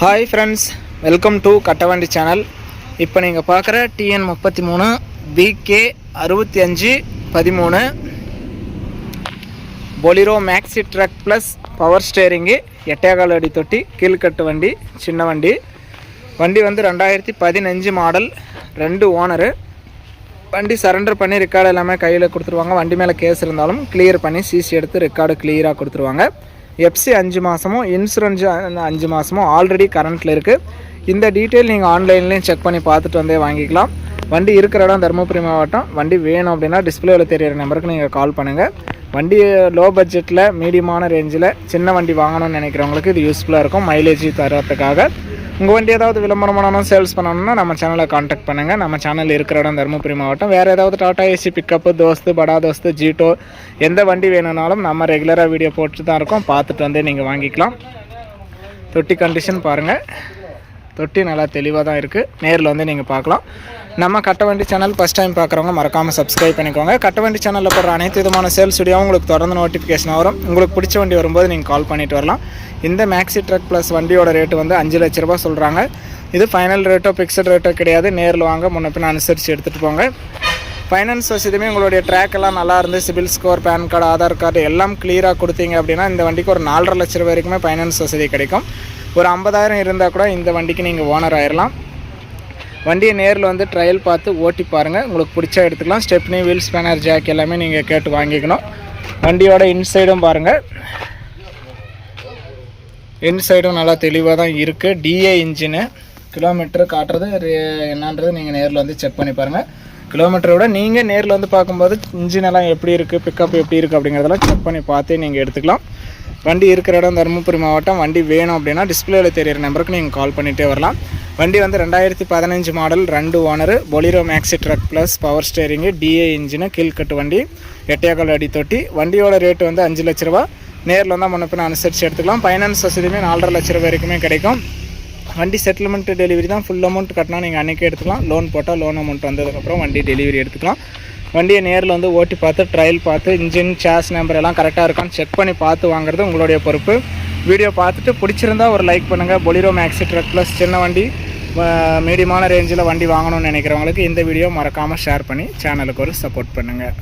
Hi friends welcome to Kattavandi channel இப்போ நீங்கள் பார்க்குற டிஎன் முப்பத்தி மூணு பிகே அறுபத்தி அஞ்சு பதிமூணு. Bolero maxi truck plus power steering எட்டேகால் அடி தொட்டி கீழ்கட்டு வண்டி சின்ன வண்டி. வண்டி வந்து ரெண்டாயிரத்தி பதினஞ்சு மாடல் ரெண்டு ஓனரு வண்டி சரண்டர் பண்ணி ரெக்கார்டு எல்லாமே கையில் கொடுத்துருவாங்க. வண்டி மேலே கேஸ் இருந்தாலும் கிளியர் பண்ணி சிசி எடுத்து ரெக்கார்டு கிளியராக கொடுத்துருவாங்க. எஃப்சி அஞ்சு மாதமும் இன்சூரன்ஸ் அஞ்சு மாதமும் ஆல்ரெடி கரண்ட்டில் இருக்குது இந்த டீட்டெயில் நீங்கள் ஆன்லைன்லேயும் செக் பண்ணி பார்த்துட்டு வந்தே வாங்கிக்கலாம். வண்டி இருக்கிற இடம் தருமபுரி மாவட்டம். வண்டி வேணும் அப்படின்னா டிஸ்பிளேவில் தெரியிற நம்பருக்கு நீங்கள் கால் பண்ணுங்கள் வண்டி லோ பட்ஜெட்டில் மீடியமான ரேஞ்சில் சின்ன வண்டி வாங்கணும்னு நினைக்கிறவங்களுக்கு இது யூஸ்ஃபுல்லாக இருக்கும். மைலேஜ் தரத்துக்காக உங்கள் வண்டி ஏதாவது விளம்பரம் பண்ணணும் சேல்ஸ் பண்ணணும்னா நம்ம சேனலை காண்டாக்ட் பண்ணுங்கள் நம்ம சேனல் இருக்கிற இடம் தருமபுரி மாவட்டம். வேறு ஏதாவது டாட்டா ஏசி பிக்கப்பு தோஸ்து படா தோஸ்து ஜீட்டோ எந்த வண்டி வேணும்னாலும் நம்ம ரெகுலராக வீடியோ போட்டு தான் இருக்கோம். பார்த்துட்டு வந்து நீங்கள் வாங்கிக்கலாம். தொட்டி கண்டிஷன் பாருங்கள் தொட்டி நல்லா தெளிவாக தான் இருக்குது நேரில் வந்து நீங்கள் பார்க்கலாம். நம்ம கட்டவண்டி சேனல் ஃபஸ்ட் டைம் பார்க்குறவங்க மறக்காமல் சப்ஸ்கிரைப் பண்ணிக்கோங்க. கட்டவண்டி சேனலில் போடுற அனைத்து விதமான சேல்ஸ் வீடியோவும் உங்களுக்கு தொடர்ந்து நோட்டிஃபிகேஷன் வரும். உங்களுக்கு பிடிச்ச வண்டி வரும்போது நீங்கள் கால் பண்ணிட்டு வரலாம். இந்த மேக்ஸி ட்ரக் ப்ளஸ் வண்டியோட ரேட்டு வந்து அஞ்சு லட்ச ரூபா சொல்கிறாங்க இது ஃபைனல் ரேட்டோ ஃபிக்ஸட் ரேட்டோ கிடையாது. நேரில் வாங்க முன்ன பின்ன அனுசரித்து எடுத்துகிட்டு போங்க. ஃபைனான்ஸ் வசதியுமே உங்களுடைய ட்ராக் எல்லாம் நல்லா இருந்து CIBIL score PAN card Aadhaar card எல்லாம் கிளியராக கொடுத்தீங்க அப்படின்னா இந்த வண்டிக்கு ஒரு நாலரை லட்ச ரூபாய் வரைக்குமே ஃபைனான்ஸ் வசதி கிடைக்கும். ஒரு ஐம்பதாயிரம் இருந்தால் கூட இந்த வண்டிக்கு நீங்கள் ஓனர் ஆயிடலாம் வண்டியை நேரில் வந்து ட்ரையல் பார்த்து ஓட்டி பாருங்கள் உங்களுக்கு பிடிச்சா எடுத்துக்கலாம். ஸ்டெப்னி வீல் ஸ்பேனர் ஜாக் எல்லாமே நீங்கள் கேட்டு வாங்கிக்கணும். வண்டியோட இன்சைடும் பாருங்கள் இன்சைடும் நல்லா தெளிவாக தான் இருக்குது டிஏ இன்ஜினு கிலோமீட்டர் காட்டுறது ரே- என்னன்றது நீங்கள் நேரில் வந்து செக் பண்ணி பாருங்கள் கிலோமீட்டரை விட நீங்கள் நேரில் வந்து பார்க்கும்போது இன்ஜின் எல்லாம் எப்படி இருக்குது பிக்கப் எப்படி இருக்குது அப்படிங்கிறதெல்லாம் செக் பண்ணி பார்த்தே நீங்கள் எடுத்துக்கலாம். வண்டி இருக்கிற இடம் தருமபுரி மாவட்டம். வண்டி வேணும் அப்படின்னா டிஸ்பிளேல தெரியிற நம்பருக்கு நீங்கள் கால் பண்ணிகிட்டே வரலாம். வண்டி வந்து ரெண்டாயிரத்தி பதினஞ்சு மாடல் ரெண்டு owner Bolero maxi truck plus power steering DI engine கீழ்கட்டு வண்டி எட்டையாக்கல் அடி தொட்டி. வண்டியோட ரேட்டு வந்து அஞ்சு லட்ச ரூபா. நேரில் வந்தால் முன்ன பின்ன அனுசரித்து எடுத்துக்கலாம். ஃபைனான்ஸ் வசதியுமே நாலரை லட்ச ரூபாய் வரைக்குமே கிடைக்கும். வண்டி செட்டில்மெண்ட் டெலிவரி தான் ஃபுல் அமௌண்ட் கட்டினா நீங்கள் அன்றைக்கே எடுத்துக்கலாம். லோன் போட்டால் லோன் அமௌண்ட் வந்ததுக்கப்புறம் வண்டி டெலிவரி எடுத்துக்கலாம். வண்டியை நேரில் வந்து ஓட்டி பார்த்து ட்ரையல் பார்த்து இன்ஜின் சாஸ் நம்பர் எல்லாம் கரெக்டாக இருக்கான்னு செக் பண்ணி பார்த்து வாங்குறது உங்களுடைய பொறுப்பு. வீடியோ பார்த்துட்டு பிடிச்சிருந்தா ஒரு லைக் பண்ணுங்கள் பொலிரோ மேக்ஸி ட்ரக் ப்ளஸ் சின்ன வண்டி மீடியமான ரேஞ்சில் வண்டி வாங்கணும்னு நினைக்கிறவங்களுக்கு இந்த வீடியோ மறக்காமல் ஷேர் பண்ணி சேனலுக்கு ஒரு சப்போர்ட் பண்ணுங்கள்